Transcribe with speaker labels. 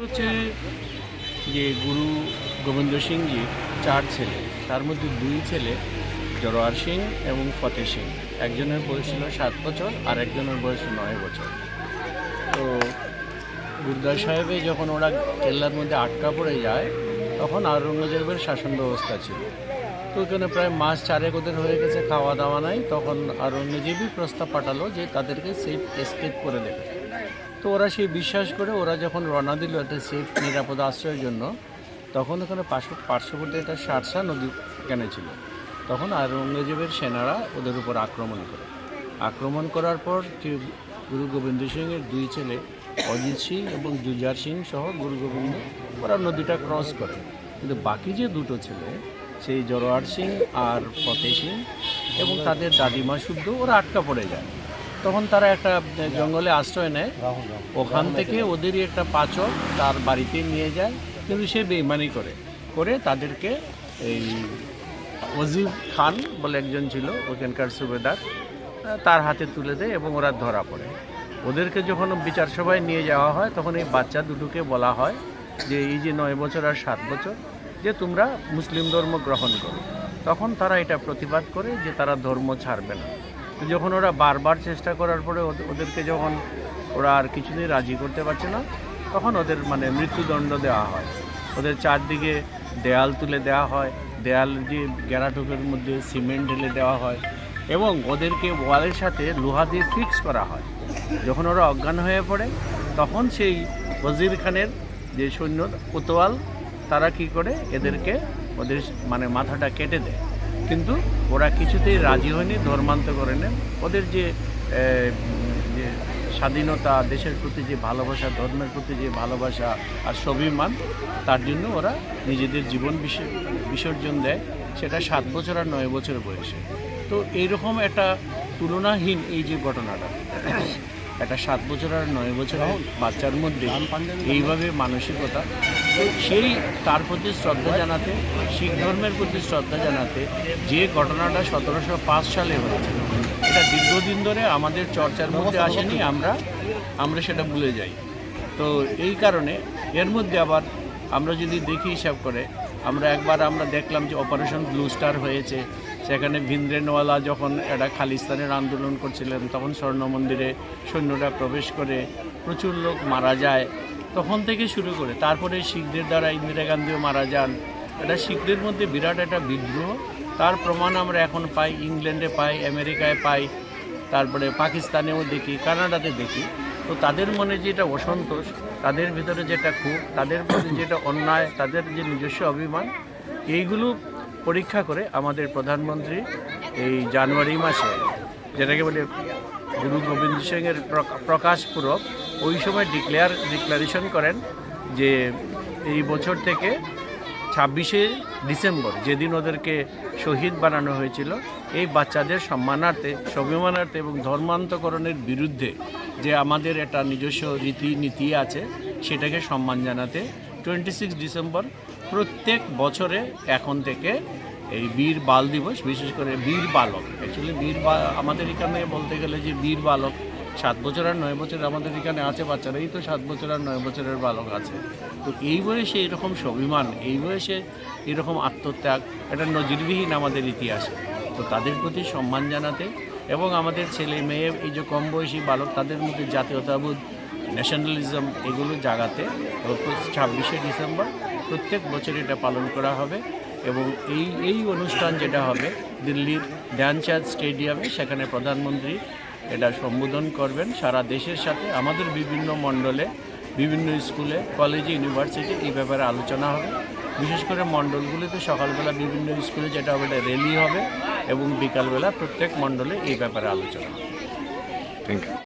Speaker 1: হচ্ছে যে গুরু গোবিন্দ সিংজি চার ছেলে। তার মধ্যে দুই ছেলে জরোয়ার সিং এবং ফতেহ সিং। একজনের বয়স ছিল সাত বছর আর একজনের বয়স নয় বছর। তো গুরুদ্বার সাহেবে যখন ওরা কেল্লার মধ্যে আটকা পড়ে যায়, তখন আওরঙ্গজেবের শাসন ব্যবস্থা ছিল। তো ওখানে প্রায় মাস চারেক ওদের হয়ে গেছে খাওয়া দাওয়া নাই। তখন আওরঙ্গজেবই প্রস্তাব পাঠালো যে তাদেরকে সেফ এসকেপ করে দেবে। তো ওরা সেই বিশ্বাস করে ওরা যখন রওনা দিল একটা সেফ নিরাপদ আশ্রয়ের জন্য, তখন ওখানে পার্শ্ব, পার্শ্ববর্তী একটা সারসা নদী এখানে ছিল। তখন আওরঙ্গজেবের সেনারা ওদের উপর আক্রমণ করে। আক্রমণ করার পর গুরু গোবিন্দ সিংয়ের দুই ছেলে, অজিত সিং এবং জুজার সিং সহ গুরু গোবিন্দ, ওরা নদীটা ক্রস করে। কিন্তু বাকি যে দুটো ছেলে সেই জরোয়ার সিং আর ফতে সিং এবং তাদের দাদিমা শুদ্ধ, ওরা আটকা পড়ে যায়। তখন তারা একটা জঙ্গলে আশ্রয় নেয়। ওখান থেকে ওদেরই একটা পাচক তার বাড়িতে নিয়ে যায়, কিন্তু সে বেইমানি করে। করে তাদেরকে এই ওজিব খান বলে একজন ছিল, ওখানকার সুবেদার তার হাতে তুলে দেয় এবং ওরা ধরা পড়ে। ওদেরকে যখন বিচার সভায় নিয়ে যাওয়া হয়, তখন এই বাচ্চা দুটোকে বলা হয় যে, এই যে নয় বছর আর সাত বছর যে তোমরা মুসলিম ধর্ম গ্রহণ করো। তখন তারা এটা প্রতিবাদ করে যে তারা ধর্ম ছাড়বে না। তো যখন ওরা বারবার চেষ্টা করার পরে ওদেরকে যখন ওরা আর কিছুদিন রাজি করতে পারছে না, তখন ওদের মানে মৃত্যুদণ্ড দেওয়া হয়। ওদের চারদিকে দেয়াল তুলে দেওয়া হয়। দেয়াল যে গ্যারাটুকের মধ্যে সিমেন্ট ঢেলে দেওয়া হয় এবং ওদেরকে ওয়ালের সাথে লোহা দিয়ে ফিক্স করা হয়। যখন ওরা অজ্ঞান হয়ে পড়ে, তখন সেই ওজির খানের যে সৈন্য, কোতোয়াল তারা কি করে? এদেরকে ওদের মানে মাথাটা কেটে দেয়। কিন্তু ওরা কিছুতেই রাজি হয়নি ধর্মান্তকরণে ওদের যে এ, উম, যে স্বাধীনতা দেশের প্রতি যে ভালোবাসা ধর্মের প্রতি যে ভালোবাসা আর স্বাভিমান তার জন্য ওরা নিজেদের জীবন বিসর্জন দেয়। সেটা সাত বছর আর নয় বছর বয়সে। তো এইরকম একটা তুলনাহীন এই যে ঘটনাটা। একটা সাত বছর আর নয় বছরের বাচ্চার মধ্যে এইভাবে মানসিকতা সেই তার প্রতি শ্রদ্ধা জানাতে শিখ ধর্মের প্রতি শ্রদ্ধা জানাতে যে ঘটনাটা সতেরোশো পাঁচ সালে হয়েছিল এটা দীর্ঘদিন ধরে আমাদের চর্চার মধ্যে আসেনি আমরা আমরা সেটা ভুলে যাই। তো এই কারণে এর মধ্যে আবার আমরা যদি দেখি হিসাব করে আমরা একবার আমরা দেখলাম যে অপারেশন ব্লু স্টার হয়েছে সেখানে ভিন্দ্রেনওয়ালা যখন একটা খালিস্তানের আন্দোলন করছিলেন, তখন স্বর্ণ মন্দিরে সৈন্যরা প্রবেশ করে প্রচুর লোক মারা যায়। তখন থেকে শুরু করে তারপরে শিখদের দ্বারা ইন্দিরা গান্ধীও মারা যান। এটা শিখদের মধ্যে বিরাট একটা বিদ্রোহ। তার প্রমাণ আমরা এখন পাই, ইংল্যান্ডে পাই, আমেরিকায় পাই, তারপরে পাকিস্তানেও দেখি, কানাডাতে দেখি। তো তাদের মনে যেটা অসন্তোষ, তাদের ভিতরে যেটা ক্ষোভ, তাদের প্রতি যেটা অন্যায়, তাদের যে নিজস্ব অভিমান, এইগুলো পরীক্ষা করে আমাদের প্রধানমন্ত্রী এই জানুয়ারি মাসে যেটাকে বলে গুরু গোবিন্দ সিংয়ের প্রকা- প্রকাশ পূরব, ওই সময় ডিক্লেয়ার, ডিক্লারেশন করেন যে এই বছর থেকে ছাব্বিশে ডিসেম্বর যেদিন ওদেরকে শহীদ বানানো হয়েছিল, এই বাচ্চাদের সম্মানার্থে, স্বাভিমানার্থে এবং ধর্মান্তকরণের বিরুদ্ধে যে আমাদের একটা নিজস্ব রীতিনীতি আছে, সেটাকে সম্মান জানাতে টোয়েন্টি সিক্স ডিসেম্বর প্রত্যেক বছরে এখন থেকে এই বীর বাল দিবস, বিশেষ করে বীর বালক। অ্যাকচুয়ালি বীর বা, আমাদের এখানে বলতে গেলে যে বীর বালক, সাত বছর আর নয় বছর আমাদের এখানে আছে বাচ্চারাই তো সাত বছর আর নয় বছরের বালক আছে। তো এই বয়সে এরকম স্বাভিমান, এই বয়সে এরকম আত্মত্যাগ, এটা নজিরবিহীন আমাদের ইতিহাসে। তো তাদের প্রতি সম্মান জানাতে এবং আমাদের ছেলে মেয়ে, এই যে কম বয়সী বালক, তাদের মধ্যে জাতীয়তাবোধ ন্যাশনালিজম এগুলো জাগাতে ছাব্বিশে ডিসেম্বর প্রত্যেক বছর এটা পালন করা হবে এবং এই এই অনুষ্ঠান যেটা হবে, দিল্লির ধ্যানচাঁদ স্টেডিয়ামে সেখানে প্রধানমন্ত্রী এটা সম্বোধন করবেন। সারা দেশের সাথে, আমাদের বিভিন্ন মণ্ডলে, বিভিন্ন স্কুলে, কলেজে, ইউনিভার্সিটি এই ব্যাপারে আলোচনা হবে। বিশেষ করে মণ্ডলগুলিতে সকালবেলা বিভিন্ন স্কুলে যেটা হবে, এটা র্যালি হবে এবং বিকালবেলা প্রত্যেক মণ্ডলে এই ব্যাপারে আলোচনা হবে।
Speaker 2: Thank you